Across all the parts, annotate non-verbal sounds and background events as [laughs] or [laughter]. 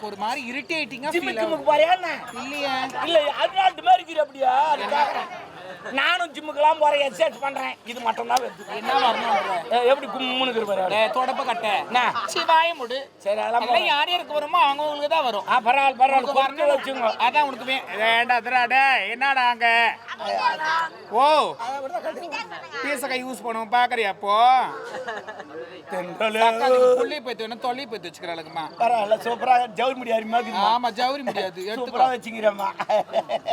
எனக்கு ஒரு மாதிரி இரிட்டேட்டிங்கா ஃபீல் என்ன இல்லையே. இல்ல இது மாதிரி இருக்குது அப்படியா? அது கேக்குறேன். நானும் ஜிம்முக்கெல்லாம் போறேன் எக்ஸசைஸ் பண்றேன். இது மட்டும் தான் என்ன வரணும்ன்ற ஏ, எப்படி கும்முன்னு இருக்கிற தொடப்ப கட்ட? சிவாய முடு. சரி அதெல்லாம் யார் யாருக்கு வருமோ அவங்க உங்களுக்கு தான் வரும். ஆ பரவாயில்ல பரவாயில்ல. வரணும். வச்சுங்க அதான் உனக்கு வே- வேண்டா அதுடா டேய் என்னடா அங்க? ஓ. பீசக்கை யூஸ் பண்ணுவோம் பாக்குறியா அப்போ. புள்ளி பைத்து வேணும் தொல்லி பைத்து வச்சுக்கிறாளுக்குமா பரவாயில்ல சூப்பரா ஜவுரி முடி இருக்குதுமா. ஆமா ஜவுரி முடியாது சூப்பரா வச்சுக்கிறேம்மா.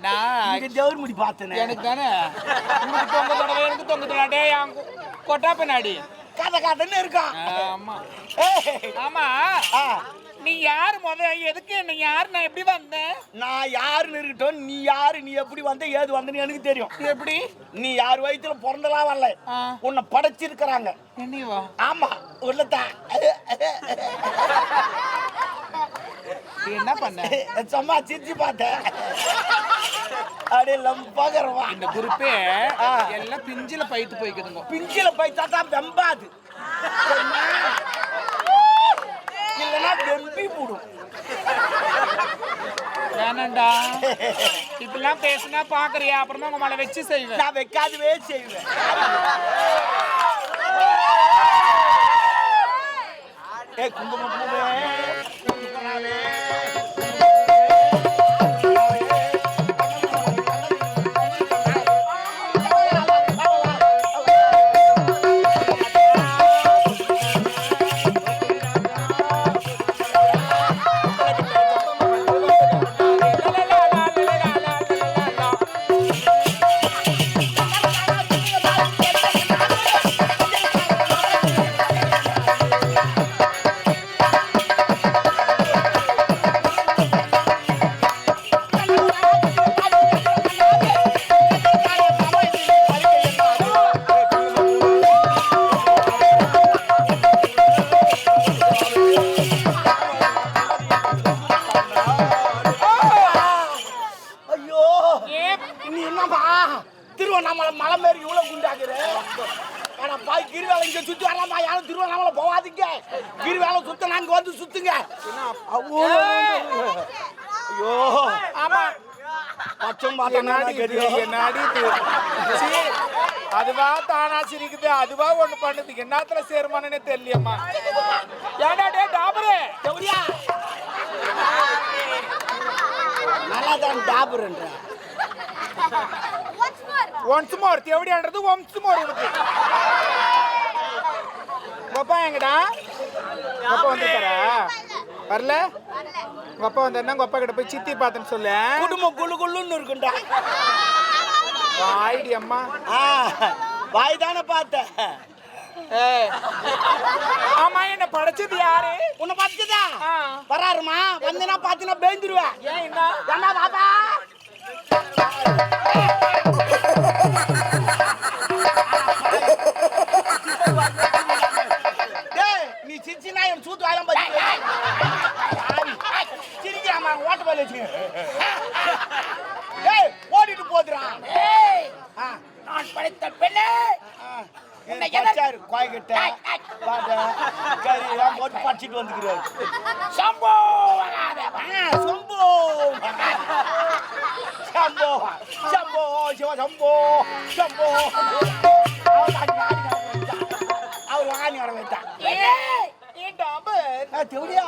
நான் ஜவுரி முடி பார்த்தேனே. எனக்கு தானே உனக்கு தொங்க தடவை எனக்கு தொங்க அங்க கொட்டா பின்னாடி. கதை கதைன்னு இருக்கான் ஆமா. ஆமா. நீ யார் முத? எதுக்கு? நீ யார்? நான் எப்படி வந்தேன்? நான் யாருன்னு இருக்கட்டும் நீ யாரு நீ எப்படி வந்த ஏது வந்தன்னு எனக்கு தெரியும். எப்படி? நீ யார் வயித்துல பிறந்தலாம் வரல. உன்னை படைச்சிருக்கிறாங்க. என்னவா ஆமா உள்ளதான் நீ என்ன பண்ண? சும்மா சிரிச்சு பார்த்தேன் அப்படியே லம்பாகிறவா இந்த குரூப்பே ஆ. எல்லாம் பிஞ்சில பைத்து போய்க்குதுங்க பிஞ்சில போய் தாத்தா வெம்பாது? இல்லைன்னா வெம்பி போடும் வேணாண்டா இப்படிலாம் பேசுனா பாக்குறியா அப்புறமா உங்க மேல வச்சு செய்வேன் நான் வைக்காதவே செய்வேன் ஏ குங்குமப்பூவே. யாரும் திருவண்ணாமலை போவாதீங்க. கிரிவேலை சுத்த நாங்க வந்து சுத்துங்க. ஐயோ. ஆமா. பச்சம் அதுவா தானா சிரிக்குது அதுவா ஒண்ணு பண்ணுது. என்னத்துல சேருமானே தெரியலையம்மா. ஏன்டா டே டாபரே? எப்படியா? நல்லா தான் டாபுர்ன்ற ஒன்ஸ் மோர் தேவடியான்றது ஒன்ஸ் மோர் உனக்கு அப்பா எங்கடா? அப்பா வந்துட்டாரா? வரல? உங்க அப்பா வந்தாருன்னா உங்க அப்பா கிட்ட போய் சித்தி பார்த்தேன்னு சொல்லு. குடும்பம் குள்ளு குள்ளுன்னு இருக்குண்டா. ஐடி அம்மா. ஆ வாய் தானே பார்த்தேன். ஆமா என்ன படைச்சது யாரு? உன்னை பார்த்துதா. வராருமா? வந்தேன்னா பார்த்தீங்கன்னா பேந்துருவேன் ஏன் என்ன என்ன பாப்பா டேய், நீ சிரிச்சினா என் சூத்து வாயிலாம் பாத்து சிரிக்கிறாமா ஓட்ட பால் வச்சு டேய் ஓடிட்டு போதுடா ஆ, நான் படைத்த பெண்ணே ஆ. என்ன போட்டு படிச்சிட்டு வந்துக்கிறாரு சம்போ சம்போ சம்போ சம்போ சிவ சம்போ சம்போ தெவடியா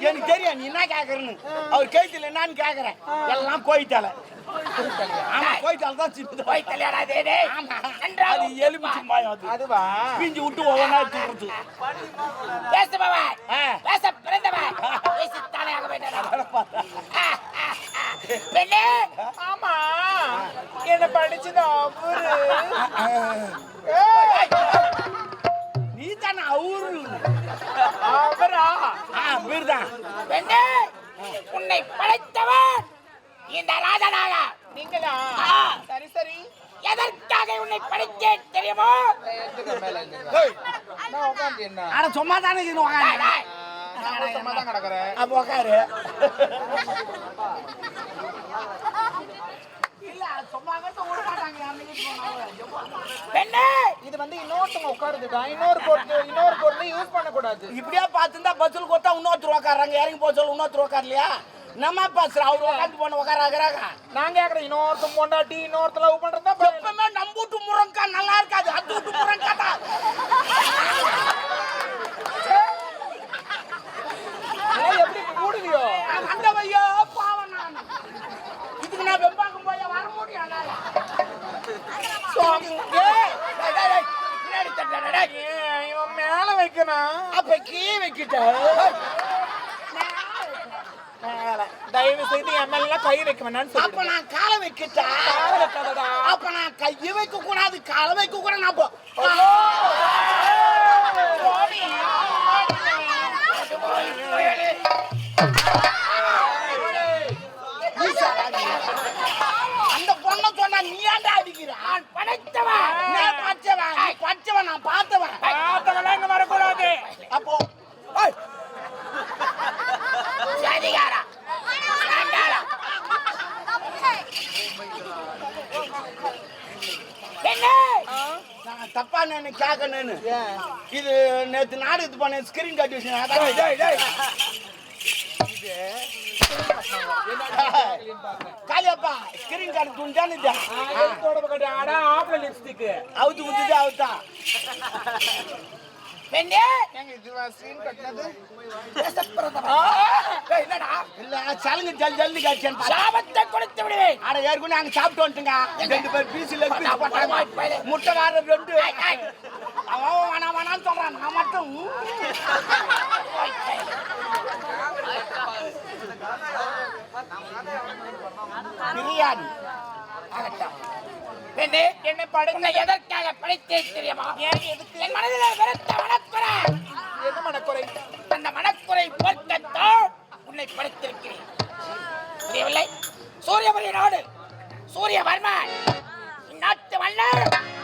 எனக்கு தெரியும் நீ என்ன கேக்குறன்னு. அவர் கேத்துல என்னன்னு கேக்குறேன். எல்லாம் கோயிட்டால. ஆமா கோயிட்டால தான் போய் தலையாடாதே டேய். ஆமா. அது எலுமிச்சு மாயம் அது. அதுவா? பிஞ்சு விட்டு பேசுபவன் ஆ. பேச பிறந்தவன் பேசி பெண்ணே. ஆமா. என்ன படிச்சது அவரு? அவரு. அவரா? ஆ வீடுதான் பெண்ணே உன்னை படைத்தவன் இந்த ராஜனாக நீங்களா. சரி சரி. எதற்காக உன்னை படைத்தேன் தெரியுமோ? ஆனா சும்மா தானே அப்ப உக்காரு. இல்ல சும்மா கிட்ட விட மாட்டாங்க அன்னைக்கு போனாங்க பெண்ணே இது வந்து இன்னொருத்தவங்க உட்காருதுடா இன்னொரு பொருள் இன்னொரு பொருள் யூஸ் பண்ணக்கூடாது. இப்படியே பார்த்துருந்தா பஸ்ஸில் கொடுத்தா இன்னொருத்தர் உட்காடுறாங்க இறங்கி போக சொல்ல இன்னொருத்தர் உட்காரலையா? நம்ம பேசுற? அவர் உட்காந்து போன உட்காராங்கிறாங்க நான் கேக்குறேன் இன்னொருத்தன் பொண்டாட்டி இன்னொருத்த லவ் பண்றதா. எப்பவுமே நம்ம வீட்டு முருங்கா நல்லா இருக்காது. அது வீட்டு முருங்கா தான். எப்படி கூடுவியோ அந்த வையோ பாவம் நான். இதுக்கு நான் வெம்பாக்கம் போய் வர முடியும் என்னால. ஏய், டேய், டேய், டேய். ஏன் இவன் மேல வைக்கணும் அப்ப கீ வைக்கிட்ட தயவு செய்து மேல கை வைக்க வேணாம்னு அப்ப நான் காலை வைக்கிட்டா. அப்ப நான் கையை வைக்க கூடாது காலை வைக்க கூட நான் போ- போடி. நீ சாடாதே. அந்த பொண்ணை சொன்னா நீ ஏன்டா அடிக்கிற நான் படைத்தவன் நான் பச்சவன் நீ பச்சவன் நான் பார்த்தவன் பார்த்தவெல்லாம் இங்க வரக்கூடாது அப்போ ஏய், சாதிகாரா சாண்டாளா பெண்ணே நான் தப்பா நினை கேட்கணும்னு ஏன் இது நாடகத்து பண்ண ஸ்கிரீன் கட்டி வச்சு டேய், டேய், டேய். காளியப்பா ஸ்கிரீன் கார்டு பக்கத்து ஆடா, ஆப்பிள் lipstick. அவுத்து குத்துட்டு அவுத்தா. பெண்ணே! ஏங்க, இது screen கட்டினது? என்னடா? இல்ல சலுங்க ஜல் ஜல்தி காய்ச்சேன் சாபத்தை கொடுத்து விடுவேன். அட ஏற்கனவே நாங்க சாப்பிட்டு வந்துட்டுங்க. ரெண்டு பேர் பீஸ் லெக் பீஸ் போட்டாங்க முட்டை வேற ரெண்டு. அவன் வேணாம் வேணாம்னு சொல்றான் நான் மட்டும். பிரியாணி என்னை படை- உன்னை எதற்காக படைத்தேன் தெரியுமா? என் மனதில் வெறுத்த மனக்குறை. என்ன மனக்குறை? அந்த மனக்குறை போர்க்கத்தான் உன்னை படைத்திருக்கிறேன். புரியவில்லை? சூரியபுரி நாடு. சூரியவர்மன். இந்நாட்டு மன்னர்.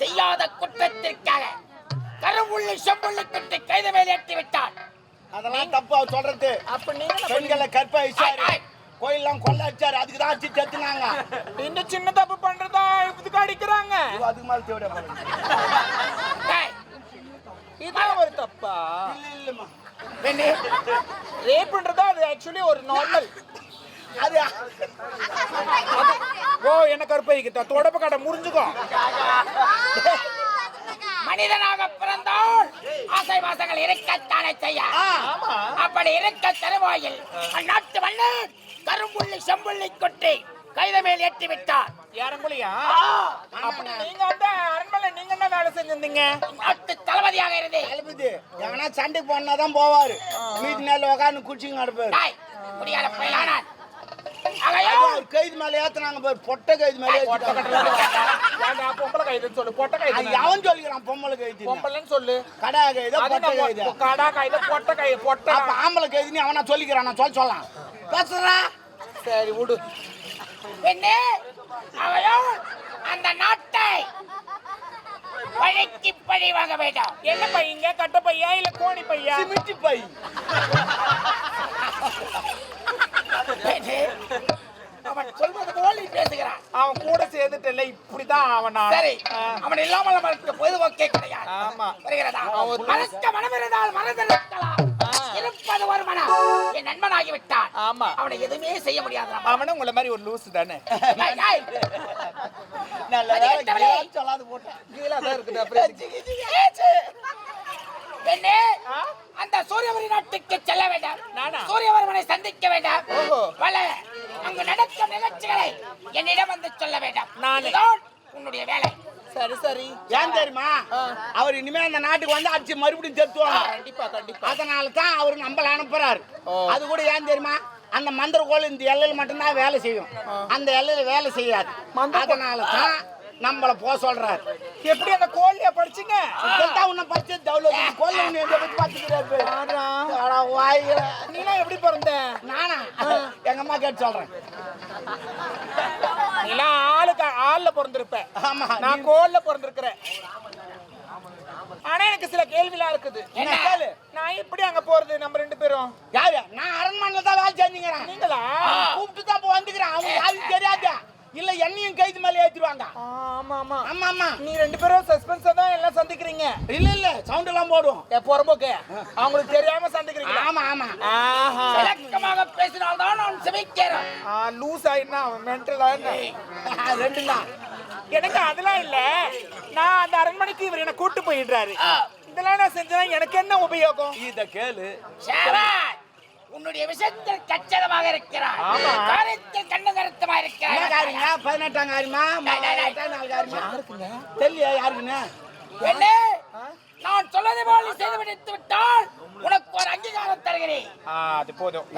செய்யாத குற்றத்திற்காக கருவுள்ளி செம்புள்ளி குட்டி கைது மேல் ஏற்றி விட்டான். அதெல்லாம் தப்பு அவர் சொல்றது. அப்ப நீங்க பெண்களை கற்ப ஐய். கோயில்லாம் கொள்ள வச்சாரு அதுக்கு தான் அடிச்சு செத்துனாங்க. இந்த சின்ன தப்பு பண்றதா? இதுக்கு அடிக்கிறாங்க. அதுக்கு மேல தேவையா இதான் ஒரு தப்பா? இல்ல இல்லம்மா. பெண்ணே ரேப் பண்றதா? அது ஆக்சுவலி ஒரு நார்மல் அது ஓ என்ன கருப்பைக்கு தொடப்ப கடை முறிஞ்சுக்கோ. மனிதனாக பிறந்தால் ஆசை வாசங்கள் இருக்கத்தானே செய்ய? அப்படி இருக்க தருவாயில் அந்நாட்டு மன்னர் கரும்புள்ளி செம்புள்ளி கொட்டி கைத மேல் ஏற்றி விட்டார் யாரங்குழியா நீங்க அந்த அரண்மனை நீங்க என்ன வேலை செஞ்சிருந்தீங்க? நாட்டு தளபதியாக இருந்தேன். எழுப்புது எவனா சண்டைக்கு போனாதான் போவாரு. மீதி நேரம் உட்காந்து குச்சிங்க நடப்பாரு டாய், முடியாத அவர் கைது மேல ஏத்துனாங்க பாரு பொட்டை கைது மேல பொம்பளை கைதுன்னு சொல்லு பொட்டை கைது எவன் சொல்லிக்கிறான் பொம்பளை கைது பொம்பளைன்னு சொல்லு. கடா கைது பொட்டை கைது? கடா கைது பொட்டை கை பொட்டை. அப்ப ஆம்பளை கைதுன்னு அவனா சொல்லிக்கிறான்? நான் சொல்ல சொல்லலாம். பேசுறா. சரி விடு. பெண்ணே ஆகையால் அந்த நாட்டை பழிக்கு பழி வாங்க வேண்டாம். என்ன பையங்க கட்ட பையா இல்ல கோணி பையா சிமிட்டி பை. அவன் சொல்வது போல் நீ பேசுகிறான். அவன் கூட சேர்ந்துட்டல இப்படிதான் அவன். சரி அவன் இல்லாமல் நம்மளுக்கு பொழுதுபோக்கே கிடையாது ஆமா. ஒரு- மறக்க மனம் இருந்தால் மறந்திருக்கலாம் இருப்பது ஒரு மனம். என் நண்பனாகி விட்டான் ஆமா. அவனை எதுவுமே செய்ய முடியாது. அவனும் உங்களை மாதிரி ஒரு லூசு தானே? ஏய், ஏய், நல்ல வேலை. மதிக்கத்தவளே. கேம் சொல்லாது போட்டேன். கீழே தான் இருக்குது. பெண்ணே? அந்த சூரியவரி நாட்டுக்கு செல்ல வேண்டாம். நானா? சூரியவர்மனை சந்திக்க வேண்டாம். ஓஹோ. பல அங்கு நடக்கும் நிகழ்ச்சிகளை என்னிடம் வந்து சொல்ல வேண்டாம். நானே. உன்னுடைய வேலை. சரி சரி. ஏன் தெரியுமா? அவர் இனிமே அந்த நாட்டுக்கு வந்து அடிச்சு மறுபடியும் செத்துவாங்க கண்டிப்பா கண்டிப்பா. அதனால தான் அவர் நம்மள அனுப்புறாரு. அது கூட ஏன் தெரியுமா? அந்த மந்திர கோல் இந்த எல்லையில மட்டும்தான் வேலை செய்யும். அந்த எல்லையில வேலை செய்யாது. அதனால தான் நம்மள போக சொல்றாரு. எப்படி அந்த கோழியா படிச்சீங்க? இப்பதான் உன்னை படிச்சு தௌலத் கோல்ல உன்னை எந்த பத்தி பாத்துக்கிறாரு வாயில நீலாம் எப்படி பிறந்த? நானா? எங்க அம்மா கேட்டு சொல்றேன். நீலாம் ஆளுக்கு ஆள்ல பிறந்திருப்ப. ஆமா நான் கோல்ல பிறந்திருக்கிறேன். ஆனா எனக்கு சில கேள்விலாம் இருக்குது. என்ன? கேளு. நான் எப்படி அங்க போறது நம்ம ரெண்டு பேரும்? யாரு? நான் அரண்மனையில தான் வேலை செஞ்சுங்கிறேன் நீங்களா? கூப்பிட்டு தான் வந்துக்கிறேன். அவங்க யாருக்கு தெரியாது. இல்ல என்னையும் கைது மேல ஏத்திடுவாங்க. ஆமா ஆமா. ஆமா ஆமா. நீ ரெண்டு பேரும் சஸ்பென்ஸா தான் எல்லாம் சந்திக்கிறீங்க. இல்ல இல்ல சவுண்ட் எல்லாம் போடுவோம். ஏ புறம்போக்கு. அவங்களுக்கு தெரியாம சந்திக்கிறீங்க ஆமா ஆமா. ஆஹா. விளக்கமாக பேசினால்தான் நான் செவிக்கிறேன் ஆ லூஸ் ஆயிடுனா அவன் மென்டல் ஆயிடுனா ரெண்டு தான். எனக்கு அதெல்லாம் இல்ல. நான் அந்த அரண்மனைக்கு இவர் என்ன கூட்டு போயிடுறாரு. இதெல்லாம் நான் செஞ்சா எனக்கு என்ன உபயோகம்? இத கேளு. ஷாபாஷ். உன்னுடைய விஷயத்தில் கச்சிதமாக இருக்கிறாய். ஆமா. காரியத்தில் கண்ணு கருத்தமா என்ன இருக்கிறாய் காரியங்க பதினெட்டாம் காரியமா? நாள் காரியமா? தெரியல யாருக்குன்னு? பெண்ணே, நான் சொல்வதை போல் செய்து முடித்து விட்டால் உனக்கு ஒரு அங்கீகாரம் தருகிறேன். அது போதும்.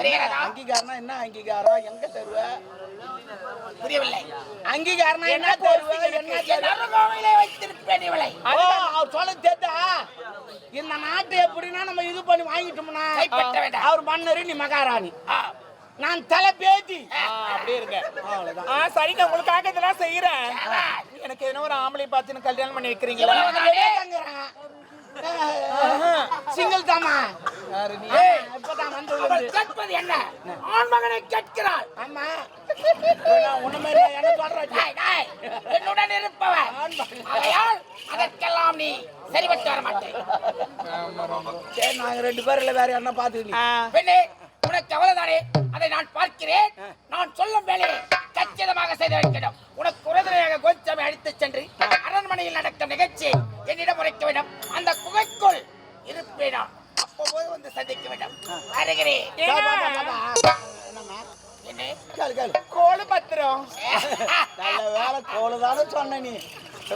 அங்கீகாரம்னா என்ன அங்கீகாரம்? எங்க தருவ? புரியவில்லை. அங்கீகாரம்னா என்ன என்ன அருகாமையிலே வைத்திருப்பேன் இவளை. அவர் சொல்ல தெரியா இந்த நாட்டை எப்படின்னா நம்ம இது பண்ணி வாங்கிட்டோம்னா. அவர் மன்னர் நீ மகாராணி நான் தலை பேத்தி. அப்படியே இருங்க. அவ்வளவுதான். ஆ சரிங்க உங்களுக்காக இதெல்லாம் செய்யறேன் எனக்கு எதனா ஒரு ஆம்பளை பார்த்து கல்யாணம் பண்ணி வைக்கிறீங்களா? சிங்கிள் தாமா. கேட்பது என்ன? ஆண் மகனை கேட்கிறாள். ஆமா. என்ன சொல்றேன் என்னுடன் இருப்பவன். ஆகையால் அதற்கெல்லாம் நீ சரிபட்டு வர மாட்டேன். சரி நாங்க ரெண்டு பேரும் இல்ல வேற என்ன பாத்துக்கிட்டீங்க பெண்ணே உனக்கு அவ்வளவுதானே அதை நான் பார்க்கிறேன். நான் சொல்லும் வேலையை கச்சிதமாக செய்து வைக்கணும் உனக்கு உறுதுணையாக கோச்சமை அடித்துச் சென்று அரண்மனையில் நடக்கும் நிகழ்ச்சியை என்னிடம் உரைக்க வேண்டும். அந்த குகைக்குள் இருப்பேனா? அப்போது வந்து சந்திக்க வேண்டும். வருகிறேன். என்னம்மா? என்ன? கேளு கேளு. கோழு பத்திரம். நல்ல வேலை கோலுதானே சொன்ன நீ.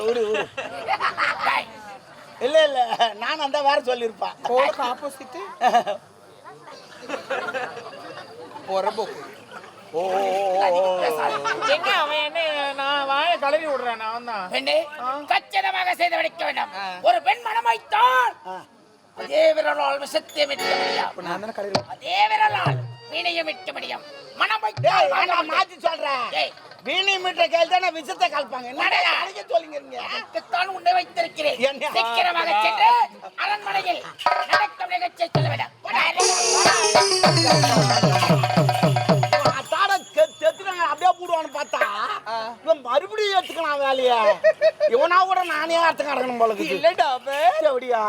விடு டேய், இல்ல இல்ல. நான் அந்த வேற சொல்லியிருப்பேன். கோளுக்கு ஆப்போசிட் [laughs] புறம்போக்கு ஓ அவன் என்ன நான் வாய கலவி விடுறேன் நான் தான். பெண்ணே கச்சிதமாக செய்து வைக்க வேண்டும். ஒரு பெண் மனம் வைத்தால் ஆ. அதே விரலால் விஷத்தை மிட்ட முடியும். நான் தானே கலவி அதே விரலால் வீணையும் மிட்ட முடியும். மனம் டேய், வைத்தால் நான் மாத்தி சொல்றேன். வீணி மீட்டர் கையில் தானே விஷத்தை கலப்பாங்க? சொல்லிங்க உன்னை வைத்திருக்கிறேன்? சீக்கிரமாக சென்று அரண்மனையில் நடக்கும் நிகழ்ச்சியை சொல்ல வேண்டும் அர்த்தம் கிடக்கணும் போல. இல்லடா எப்படியா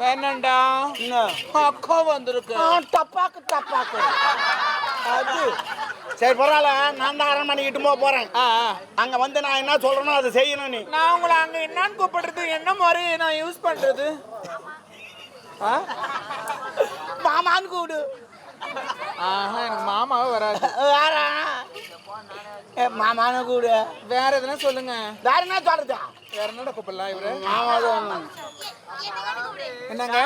வேணாண்டா அக்கா வந்திருக்கு. ஆ, டப்பாக்கு டப்பாக்கு. அது. சரி பரவாயில்ல. நான் தான் அரண்மனைக்கு இட்டு போக போறேன். அங்க வந்து நான் என்ன சொல்றேனோ அதை செய்யணும் நீ. நான் உங்களை அங்க என்னன்னு கூப்பிடுறது? என்ன முறை நான் யூஸ் பண்றது? ஆ? மாமான்னு கூடு ஆஹா எனக்கு மாமாவே வராது. வேற. ஏ, மாமான்னு கூடு வேற எதுனா சொல்லுங்க. வேற என்ன சொல்றது? வேற என்னடா கூப்பிடலாம் இவரு? மாமா. என்னங்க?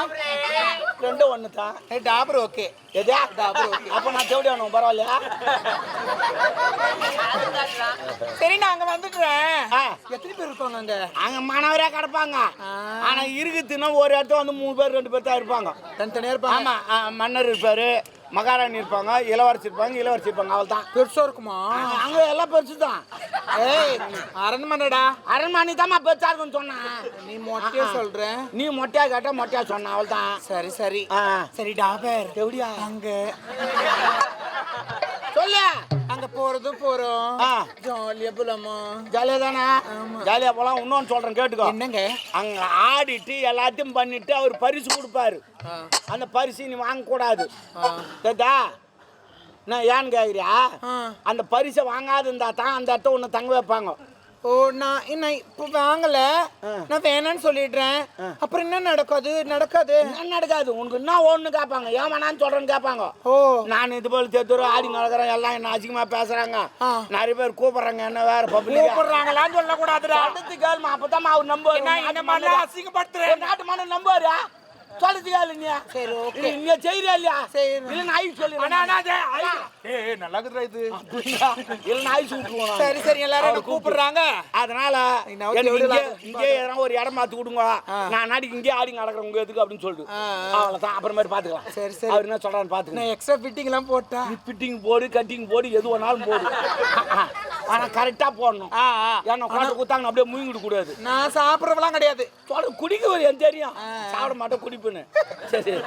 ரெண்டும் ஒண்ணு தான் டாபர் ஓகே. எதா? அப்ப நான் தேடி வேணும் பரவாயில்லையா? சரி நான் அங்க வந்துடுறேன். ஆ. எத்தனை பேர் இருப்பாங்க அங்க? அங்க மாணவரா கிடப்பாங்க. ஆ. ஆனா இருக்குதுன்னா ஒரு இடத்துல வந்து மூணு பேர் ரெண்டு பேர் தான் இருப்பாங்க. தனித்தனியா இருப்பாங்க? ஆமா ஆ, மன்னர் இருப்பாரு. மகாராணி இருப்பாங்க இளவரசி இருப்பாங்க இளவரசி இருப்பாங்க அவள் தான் பெருசா இருக்குமா? அங்க எல்லாம் பெருசு தான் ஏய் அரண்மனைடா. அரண்மனை தான் பெருசா இருக்குன்னு சொன்னான். நீ மொட்டையா சொல்ற நீ மொட்டையா கேட்டா மொட்டையா சொன்ன அவள் தான் சரி சரி. ஆ. சரி டாபர் எப்படியா? அங்க. சொல்லு. அங்க போறதும் போறோம். ஜாலியா போலாமா? ஜாலியா தானே? ஜாலியா போலாம். இன்னொன்னு சொல்றேன் கேட்டுக்கோ. என்னங்க? அங்க ஆடிட்டு எல்லாத்தையும் பண்ணிட்டு அவர் பரிசு கொடுப்பாரு. அந்த பரிசு நீ வாங்கக்கூடாது. ஆ. கேட்டா? நான் ஏன்னு கேக்குறியா? ஆ. அந்த பரிசை வாங்காது இருந்தா தான் அந்த இடத்த ஒன்று தங்க வைப்பாங்க. ஓ நான் என்ன இப்போ வாங்கல. நான் வேணான்னு சொல்லிடுறேன். அப்புறம் என்ன நடக்காது? நடக்காது? என்ன நடக்காது? உனக்கு என்ன ஒன்று கேட்பாங்க ஏன் வேணான்னு சொல்றேன்னு கேட்பாங்க ஓ. நான் இது போல தெத்துரு ஆடி நடக்கிறேன் எல்லாம் என்ன அசிங்கமா பேசுறாங்க. நிறைய பேர் கூப்பிடுறாங்க என்ன வேற பப்ளிக் கூப்பிடுறாங்களான்னு சொல்லக்கூடாதுடா. அடுத்து கேள்மா அப்பதான் அவர் நம்புவாரு என்ன மன்னரா. அசிங்கப்படுத்துறேன். நாட்டு மன்னர் நம்புவாரு? சொல்றது கேளு நீ சரி, okay. இது நீ செய்யறியா இல்லையா? சரி. இல்ல நாய் சொல்லு அண்ணா அண்ணா டேய், ஐ- ஏய் நல்லா இருக்குதுடா இது. இல்ல நாய் விட்டுருவோம் நானு. சரி சரி எல்லாரும் என்ன கூப்பிடுறாங்க? அதனால. இங்கே எதனா ஒரு இடம் மாத்தி கொடுங்க நான் நாளைக்கு இங்கே ஆடி நடக்கிறேன். உங்க எதுக்கு அப்படின்னு சொல்லிட்டு. ஆ, அவ்வளவுதான். அப்புறமேட்டு பாத்துக்கலாம் சரி, சரி. அவர் என்ன சொல்றான்னு நான் எக்ஸ்ட்ரா ஃபிட்டிங் எல்லாம் போட்டா ஃபிட்டிங் போடு கட்டிங் போடு எது வேணாலும் போடு. ஆனா கரெக்டா போடணும். ஏன்னா உட்காந்து குத்தாங்க அப்படியே முயங்கிட கூடாது. நான் சாப்பிட்றவெல்லாம் கிடையாது. குடிக்க ஒரு தெரியும். சாப்பிட மாட்டேன் குடிப்புன்னு சரி சரி.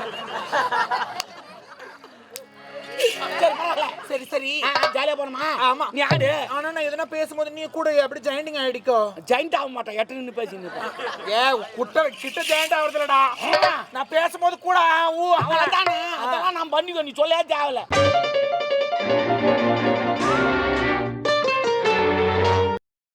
சரி ஜாலியா போனோமா ஆமா. நீ ஆடு. ஆனா நான் எதனா பேசும்போது நீ கூட அப்படி ஜாயிண்டிங் ஆயிடிக்கோ? ஜாயிண்ட் ஆக மாட்டேன். எட்டு நின்று பேசின்னு ஏ குட்ட கிட்ட ஜாயிண்ட் ஆகுறதுலடா நான் பேசும்போது கூட ஊ அவ்வளவுதானே அதெல்லாம் நான் பண்ணிக்கோ நீ சொல்லவே தேவையில்ல.